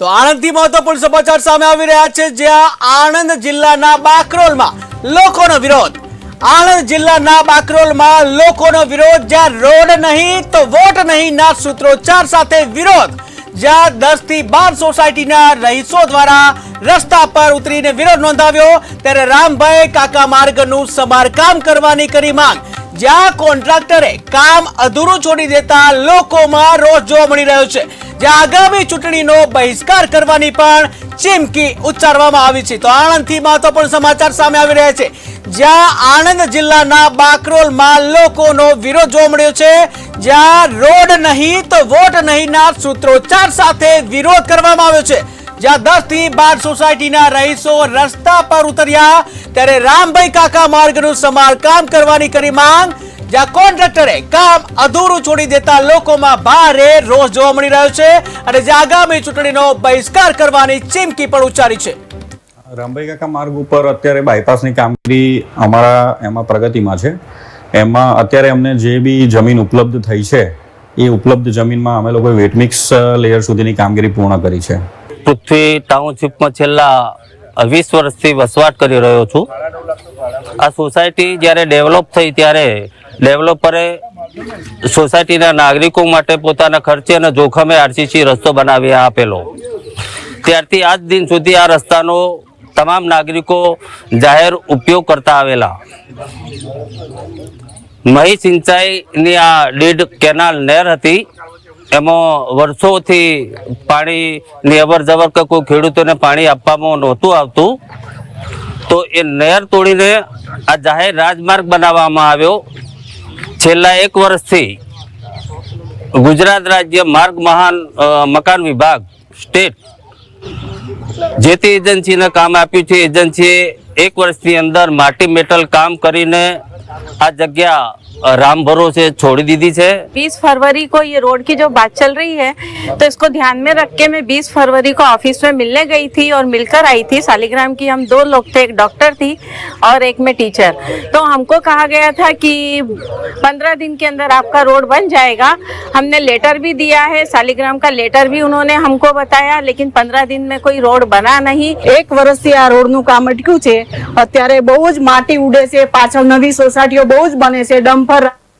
તો આણંદથી મહત્વપૂર્ણ સમાચાર સામે આવી રહ્યા છે, જ્યાં આણંદ જિલ્લાના બાકરોલમાં લોકોનો વિરોધ. આણંદ જિલ્લાના બાકરોલમાં લોકોનો વિરોધ, જ્યાં રોડ નહીં તો વોટ નહીં ના સૂત્રોચ્ચાર સાથે વિરોધ, જ્યાં દસથી બાર સોસાયટીના રહીશો દ્વારા રસ્તા પર ઉતરીને વિરોધ નોંધાવ્યો. ત્યારે રામભાઈ કાકા માર્ગનું સમારકામ કરવાની કરી માંગ. જ્યાં કોન્ટ્રાક્ટરે કામ અધૂરું છોડી દેતા લોકોમાં રોષ જોવા મળી રહ્યો છે. જ્યાં આગામી ચૂંટણીનો બહિષ્કાર કરવાની પણ ચીમકી ઉચ્ચારવામાં આવી છે. તો આણંદથી મહત્વપૂર્ણ સમાચાર સામે આવી રહ્યા છે. જ્યાં આણંદ જિલ્લાના બાકરોલમાં લોકોનો વિરોધ જોવા મળ્યો છે. જ્યાં રોડ નહીં તો વોટ નહીં ના સૂત્રોચ્ચાર સાથે વિરોધ કરવામાં આવ્યો છે. જ્યાં દસથી બાર સોસાયટીના રહીશો રસ્તા પર ઉતર્યા. ત્યારે રામભાઈ કાકા માર્ગનું સમારકામ કરવાની કરી માંગ જ્યાં કોન્ટ્રાક્ટરે કામ અધૂરું છોડી દેતા લોકોમાં ભારે રોષ જોવા મળી રહ્યો છે અને જે આગામી ચૂંટણીનો બહિષ્કાર કરવાની ચીમકી પણ ઉચ્ચારી છે. રામભાઈ કાકા માર્ગ ઉપર અત્યારે બાયપાસની કામગીરી અમારા એમાં પ્રગતિમાં છે. એમાં અત્યારે અમને જે બી જમીન ઉપલબ્ધ થઈ છે એ ઉપલબ્ધ જમીનમાં અમે લોકોએ વેટમિક્સ લેયર સુધીની કામગીરી પૂર્ણ કરી છે. પૃથ્વી ટાઉનશીપમાં છેલ્લા વીસ વર્ષથી વસવાટ કરી રહ્યો છું. આ સોસાયટી જ્યારે ડેવલપ થઈ ત્યારે ડેવલપરે સોસાયટીના નાગરિકો માટે પોતાના ખર્ચે અને જોખમે આરસીસી રસ્તો બનાવી આપેલો. ત્યારથી આજ દિન સુધી આ રસ્તાનો તમામ નાગરિકો જાહેર ઉપયોગ કરતા આવેલા. મહી સિંચાઈની આ લીડ કેનાલ નહેર હતી. એમાં વર્ષોથી પાણીની અવર જવર કે કોઈ ખેડૂતોને પાણી આપવામાં નહોતું આવતું, તો એ નહેર તોડીને આ જાહેર રાજમાર્ગ બનાવવામાં આવ્યો. છેલ્લા એક વર્ષથી ગુજરાત રાજ્ય માર્ગ મહાન મકાન વિભાગ, સ્ટેટ જે તે એજન્સીને કામ આપ્યું છે. એજન્સીએ એક વર્ષની અંદર માટી મેટલ કામ કરીને આ જગ્યા અ, રામ ભરોસે છોડી દીધી છે बीस फरवरी को ये रोड की जो बात चल रही है तो इसको ध्यान में रख के मैं बीस फरवरी को ऑफिस में मिलने गई थी और मिलकर आई थी सालिग्राम की हम दो लोग थे एक डॉक्टर थी और एक में टीचर तो हमको कहा गया था कि पंद्रह दिन के अंदर आपका रोड बन जाएगा हमने लेटर भी दिया है सालिग्राम का लेटर भी उन्होंने हमको बताया लेकिन पंद्रह दिन में कोई रोड बना नहीं એક વર્ષથી આ રોડનું કામ અટક્યું છે અત્યારે બહુ જ માટી ઉડે છે પાછળ નવી સોસાયટીઓ બહુ જ બને છે para